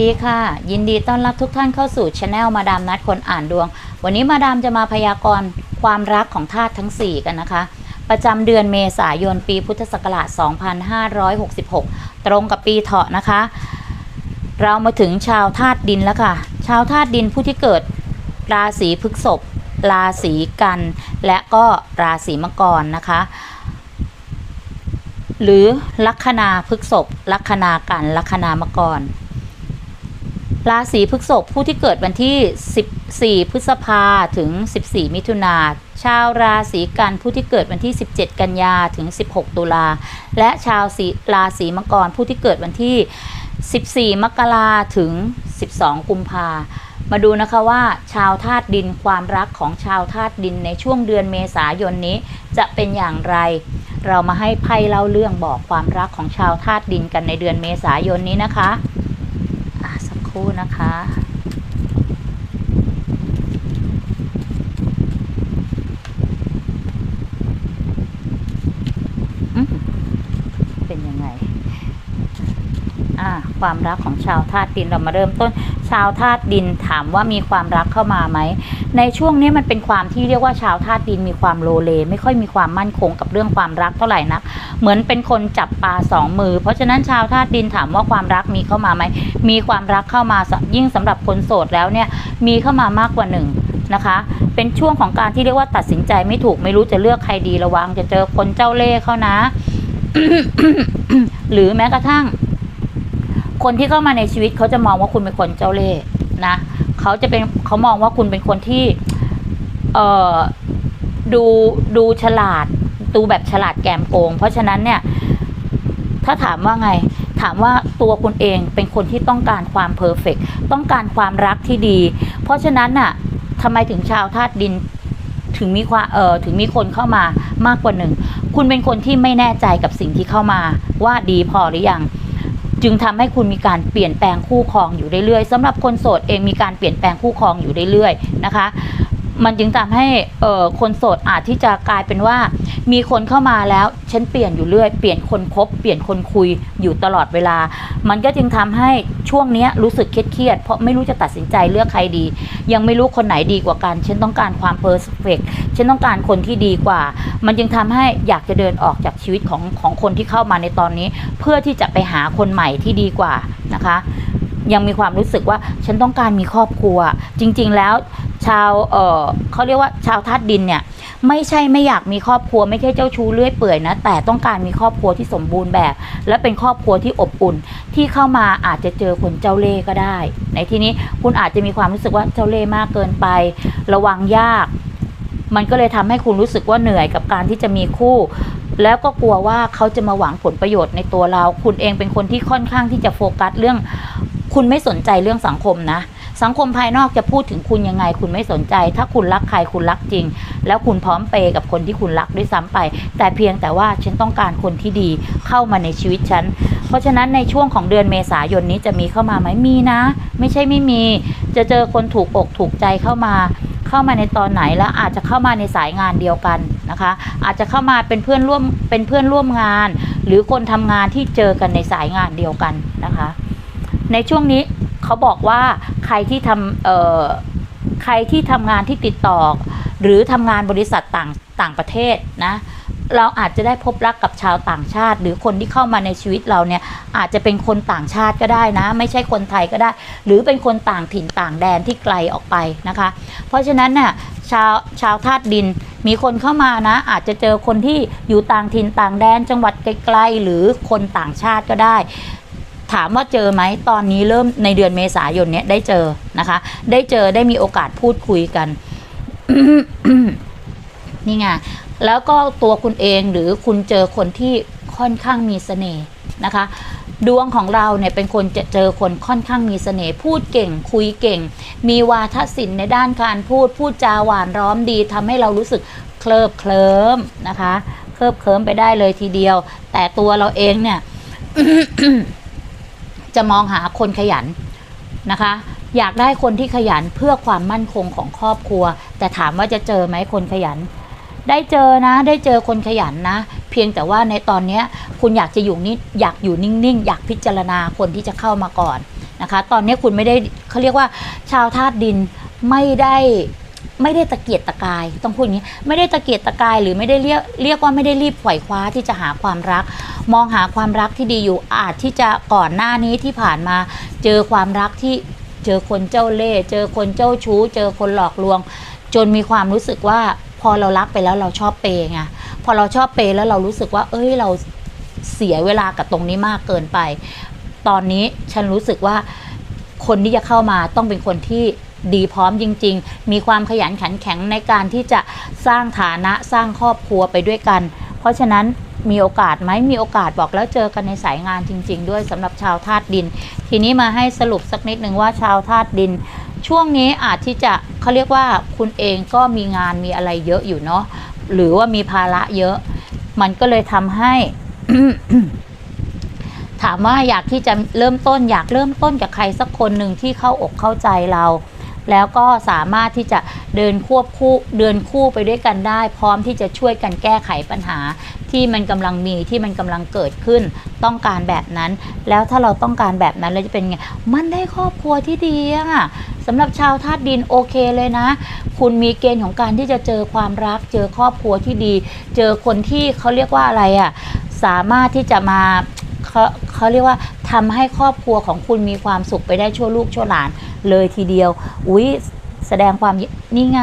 ดีค่ะ ยินดีต้อนรับทุกท่านเข้าสู่ช anel มาดามนัดคนอ่านดวง วันนี้มาดามจะมาพยากรณ์ความรักของธาตุทั้ง 4 กันนะคะ ประจำเดือนเมษายนปีพุทธศักราช 2566 ตรงกับปีเถาะนะคะ เรามาถึงชาวธาตุดินแล้วค่ะ ชาวธาตุดินผู้ที่เกิดราศีพฤษภราศีกัน และก็ราศีมังกรนะคะหรือลัคนาพฤษภลัคนากันลัคนามกร ราศีพฤษภผู้ที่เกิดวันที่ 14 พฤษภาถึง 14 มิถุนาชาวราศีกันผู้ที่เกิดวันที่ 17 กันยาถึง 16 ตุลา และชาวศีราศีมังกรผู้ที่เกิดวันที่ 14 มกราถึง 12 กุมภามาดูนะคะว่าชาวธาตุดินความรักของชาวธาตุดินในช่วงเดือนเมษายนนี้จะเป็นอย่างไร เรามาให้ไพ่เล่าเรื่องบอกความรักของชาวธาตุดินกันในเดือนเมษายนนี้นะคะ คู่นะคะเป็นยังไง อ่า ความรักของชาวธาตุดินเรามาเริ่มต้น ชาวธาตุดินถามว่ามีความรักเข้ามาไหม ในช่วงนี้มันเป็นความที่เรียกว่าชาวธาตุดินมีความโลเล ไม่ค่อยมีความมั่นคงกับเรื่องความรักเท่าไหร่นัก เหมือนเป็นคนจับปลาสองมือ เพราะฉะนั้นชาวธาตุดินถามว่าความรักมีเข้ามาไหม มีความรักเข้ามายิ่งสำหรับคนโสดแล้วเนี่ยมีเข้ามามากกว่าหนึ่งนะคะ เป็นช่วงของการที่เรียกว่าตัดสินใจไม่ถูกไม่รู้จะเลือกใครดีระวังจะเจอคนเจ้าเล่ห์เข้านะ หรือแม้กระทั่ง คนที่เข้ามาในชีวิตเขาจะมองว่าคุณเป็นคนเจ้าเล่ห์นะเขาจะเป็นเขามองว่าคุณเป็นคนที่เอ่อดูดูฉลาดดูแบบฉลาดแกมโกง เพราะฉะนั้นเนี่ย ถ้าถามว่าไง ถามว่าตัวคุณเองเป็นคนที่ต้องการความเพอร์เฟกต้องการความรักที่ดี เพราะฉะนั้นน่ะทำไมถึงชาวธาตุดินถึงมีความเอ่อถึงมีคนเข้ามามากกว่าหนึ่ง คุณเป็นคนที่ไม่แน่ใจกับสิ่งที่เข้ามาว่าดีพอหรือยัง จึงทำให้คุณมีการเปลี่ยนแปลงคู่ครองอยู่เรื่อยๆสำหรับคนโสดเองมีการเปลี่ยนแปลงคู่ครองอยู่เรื่อยๆนะคะ มันจึงทำให้เอ่อคนโสดอาจที่จะกลายเป็นว่า มีคนเข้ามาแล้วฉันเปลี่ยนอยู่เรื่อย เปลี่ยนคนคบเปลี่ยนคนคุยอยู่ตลอดเวลา มันก็จึงทำให้ช่วงเนี้ยรู้สึกเครียดเพราะไม่รู้จะตัดสินใจเลือกใครดี ยังไม่รู้คนไหนดีกว่ากัน ฉันต้องการความเพอร์เฟกฉันต้องการคนที่ดีกว่า มันจึงทำให้อยากจะเดินออกจากชีวิตของของคนที่เข้ามาในตอนนี้ เพื่อที่จะไปหาคนใหม่ที่ดีกว่านะคะ ยังมีความรู้สึกว่าฉันต้องการมีครอบครัว จริง ๆ แล้ว ชาวเออเขาเรียกว่าชาวธาตุดินเนี่ยไม่ใช่ไม่อยากมีครอบครัวไม่ใช่เจ้าชู้เลื่อยเปื่อยนะ แต่ต้องการมีครอบครัวที่สมบูรณ์แบบ และเป็นครอบครัวที่อบอุ่น ที่เข้ามาอาจจะเจอคนเจ้าเล่ห์ก็ได้ ในที่นี้คุณอาจจะมีความรู้สึกว่าเจ้าเล่ห์มากเกินไป ระวังยาก มันก็เลยทำให้คุณรู้สึกว่าเหนื่อยกับการที่จะมีคู่ แล้วก็กลัวว่าเขาจะมาหวังผลประโยชน์ในตัวเรา คุณเองเป็นคนที่ค่อนข้างที่จะโฟกัสเรื่อง คุณไม่สนใจเรื่องสังคมนะ สังคมภายนอกจะพูดถึงคุณยังไง คุณไม่สนใจ ถ้าคุณรักใครคุณรักจริง แล้วคุณพร้อมเปย์กับคนที่คุณรักด้วยซ้ำไป แต่เพียงแต่ว่าฉันต้องการคนที่ดีเข้ามาในชีวิตฉัน เพราะฉะนั้นในช่วงของเดือนเมษายนนี้จะมีเข้ามาไหมมีนะ ไม่ใช่ไม่มี จะเจอคนถูกอกถูกใจเข้ามาเข้ามาในตอนไหนแล้วอาจจะเข้ามาในสายงานเดียวกันนะคะ อาจจะเข้ามาเป็นเพื่อนร่วมเป็นเพื่อนร่วมงาน หรือคนทำงานที่เจอกันในสายงานเดียวกันนะคะ ในช่วงนี้ เขาบอกว่าใครที่ทำใครที่ทำงานที่ติดต่อ หรือทำงานบริษัทต่างต่างประเทศนะเราอาจจะได้พบรักกับชาวต่างชาติ หรือคนที่เข้ามาในชีวิตเราเนี่ยอาจจะเป็นคนต่างชาติก็ได้นะ ไม่ใช่คนไทยก็ได้ หรือเป็นคนต่างถิ่นต่างแดนที่ไกลออกไปนะคะ เพราะฉะนั้นน่ะชาวชาวธาตุดินมีคนเข้ามานะ อาจจะเจอคนที่อยู่ต่างถิ่นต่างแดนจังหวัดไกลๆหรือคนต่างชาติก็ได้ ถามว่าเจอไหมตอนนี้เริ่มในเดือนเมษายนเนี้ยได้เจอนะคะ ได้เจอได้มีโอกาสพูดคุยกันนี่ไงแล้วก็ตัวคุณเองหรือคุณเจอคนที่ค่อนข้างมีเสน่ห์นะคะ ดวงของเราเนี่ยเป็นคนจะเจอคนค่อนข้างมีเสน่ห์พูดเก่ง คุยเก่ง มีวาทศิลป์ในด้านการพูด พูดจาหวานร้อมดีทำให้เรารู้สึกเคลิบเคลิ้มนะคะ เคลิบเคลิ้มไปได้เลยทีเดียว แต่ตัวเราเองเนี่ย จะมองหาคนขยันนะคะ อยากได้คนที่ขยันเพื่อความมั่นคงของครอบครัว แต่ถามว่าจะเจอไหมคนขยัน ได้เจอนะ ได้เจอคนขยันนะ เพียงแต่ว่าในตอนนี้คุณอยากจะอยู่นิดอยากอยู่นิ่งๆ อยากพิจารณาคนที่จะเข้ามาก่อนนะคะ ตอนนี้คุณไม่ได้เขาเรียกว่า ชาวธาตุดินไม่ได้ไม่ได้ตะเกียกตะกายต้องพูดอย่างนี้ ไม่ได้ตะเกียกตะกายหรือไม่ได้เรียกเรียกว่าไม่ได้รีบไขว่คว้าที่จะหาความรัก มองหาความรักที่ดีอยู่อาจที่จะก่อนหน้านี้ที่ผ่านมา เจอความรักที่เจอคนเจ้าเล่ห์เจอคนเจ้าชู้ เจอคนหลอกลวง จนมีความรู้สึกว่าพอเรารักไปแล้วเราชอบเปย์ไงพอเราชอบเปย์แล้วเรารู้สึกว่า เอ้ยเราเสียเวลากับตรงนี้มากเกินไป ตอนนี้ฉันรู้สึกว่าคนที่จะเข้ามาต้องเป็นคนที่ดีพร้อมจริง ๆ มีความขยันขันแข็งในการที่จะสร้างฐานะสร้างครอบครัวไปด้วยกัน เพราะฉะนั้น มีโอกาสไหมมีโอกาสบอกแล้วเจอกันในสายงานจริง ๆ ด้วยสำหรับชาวธาตุดิน ทีนี้มาให้สรุปสักนิดหนึ่งว่าชาวธาตุดิน ช่วงนี้อาจที่จะเขาเรียกว่าคุณเองก็มีงานมีอะไรเยอะอยู่เนาะหรือว่ามีภาระเยอะ มันก็เลยทำให้ถามว่าอยากที่จะเริ่มต้น อยากเริ่มต้นกับใครสักคนหนึ่งที่เข้าอกเข้าใจเรา แล้วก็สามารถที่จะเดินควบคู่เดินคู่ไปด้วยกันได้ พร้อมที่จะช่วยกันแก้ไขปัญหา ที่มันกำลังมีที่มันกำลังเกิดขึ้น ต้องการแบบนั้น แล้วถ้าเราต้องการแบบนั้นเราจะเป็นไงมันได้ครอบครัวที่ดีอะสำหรับชาวธาตุดินโอเคเลยนะ คุณมีเกณฑ์ของการที่จะเจอความรัก เจอครอบครัวที่ดี เจอคนที่เขาเรียกว่าอะไรอะสามารถที่จะมาเขาเขาเรียกว่า ทำให้ครอบครัวของคุณมีความสุขไปได้ชั่วลูกชั่วหลานเลยทีเดียว อุ๊ยแสดงความนี่ไง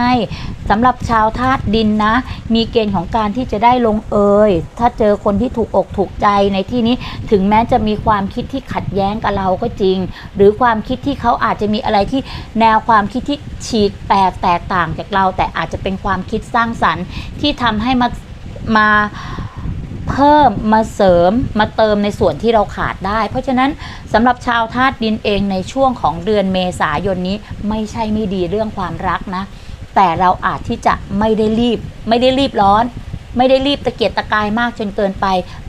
สำหรับชาวธาตุดินนะ มีเกณฑ์ของการที่จะได้ลงเอย ถ้าเจอคนที่ถูกอกถูกใจในที่นี้ถึงแม้จะมีความคิดที่ขัดแย้งกับเราก็จริง หรือความคิดที่เขาอาจจะมีอะไรที่แนวความคิดที่ฉีกแปลกแตกต่างจากเรา แต่อาจจะเป็นความคิดสร้างสรรค์ที่ทำให้มามา เพิ่มมาเสริมมาเติมในส่วนที่เราขาดได้ เพราะฉะนั้นสำหรับชาวธาตุดินเองในช่วงของเดือนเมษายนนี้ไม่ใช่ไม่ดีเรื่องความรักนะ แต่เราอาจที่จะไม่ได้รีบ ไม่ได้รีบร้อน ไม่ได้รีบตะเกียกตะกายมากจนเกินไป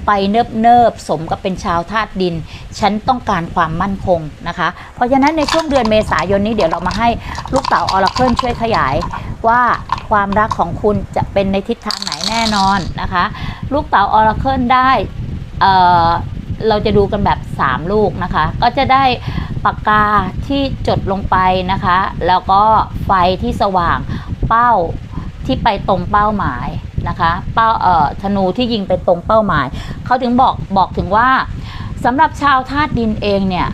ไปเนิบเนิบสมกับเป็นชาวธาตุดิน ฉันต้องการความมั่นคงนะคะ เพราะฉะนั้นในช่วงเดือนเมษายนนี้เดี๋ยวเรามาให้ลูกเต๋าออร์เคิลช่วยขยาย ว่าความรักของคุณจะเป็นในทิศทางไหนแน่นอนนะคะ ลูกเต๋าออร์เคิลได้เอ่อเราจะดูกันแบบ 3 ลูกนะคะ ก็จะได้ปากกาที่จดลงไปนะคะ แล้วก็ไฟที่สว่างเป้าที่ไปตรงเป้าหมาย นะคะเป้าเอ่อธนูที่ยิงไปตรงเป้าหมายเขาถึงบอกบอกถึงว่าสำหรับชาวธาตุดินเองเนี่ย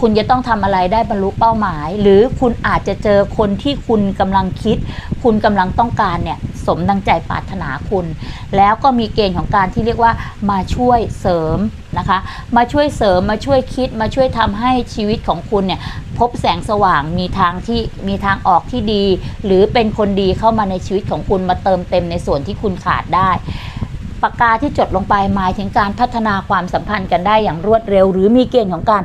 คุณจะต้องทำอะไรได้บรรลุเป้าหมาย หรือคุณอาจจะเจอคนที่คุณกำลังคิด คุณกำลังต้องการเนี่ยสมดังใจปรารถนาคุณ แล้วก็มีเกณฑ์ของการที่เรียกว่ามาช่วยเสริม นะคะ มาช่วยเสริมมาช่วยคิดมาช่วยทำให้ชีวิตของคุณเนี่ยพบแสงสว่างมีทางที่มีทางออกที่ดี หรือเป็นคนดีเข้ามาในชีวิตของคุณมาเติมเต็มในส่วนที่คุณขาดได้ปากกาที่จดลงไปหมายถึงการพัฒนาความสัมพันธ์กันได้อย่างรวดเร็ว หรือมีเกณฑ์ของการ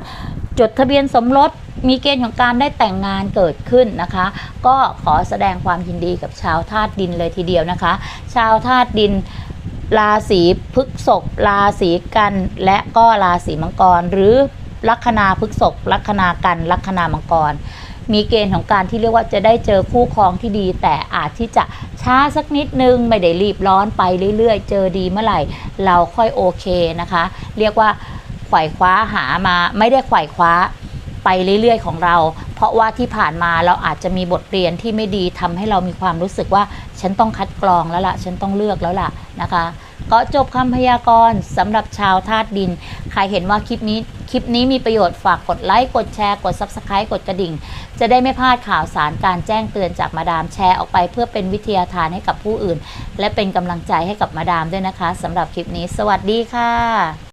จดทะเบียนสมรสมีเกณฑ์ของการได้แต่งงานเกิดขึ้นนะคะ ก็ขอแสดงความยินดีกับชาวธาตุดินเลยทีเดียวนะคะ ชาวธาตุดิน ราศีพฤกษภราศีกัน และก็ราศีมังกร หรือลัคนาพฤกษภลัคนากันลัคนามังกร มีเกณฑ์ของการที่เรียกว่าจะได้เจอคู่ครองที่ดี แต่อาจที่จะช้าสักนิดนึง ไม่ได้รีบร้อนไปเรื่อยๆ เจอดีเมื่อไหร่ เราค่อยโอเคนะคะ เรียกว่าไขว่คว้าหามาไม่ได้ไขว่คว้า ไปเรื่อยๆ ของเรา เพราะว่าที่ผ่านมาเราอาจจะมีบทเรียนที่ไม่ดีทำให้เรามีความรู้สึกว่าฉันต้องคัดกรองแล้วล่ะ ฉันต้องเลือกแล้วล่ะนะคะก็จบคำพยากรณ์สำหรับชาวธาตุดิน ใครเห็นว่าคลิปนี้ คลิปนี้มีประโยชน์ฝากกดไลค์ กดแชร์ กด Subscribe กดกระดิ่ง จะได้ไม่พลาดข่าวสารการแจ้งเตือนจากมาดามแชร์ออกไปเพื่อเป็นวิทยาทานให้กับผู้อื่น และเป็นกำลังใจให้กับมาดามด้วยนะคะสำหรับคลิปนี้ สวัสดีค่ะ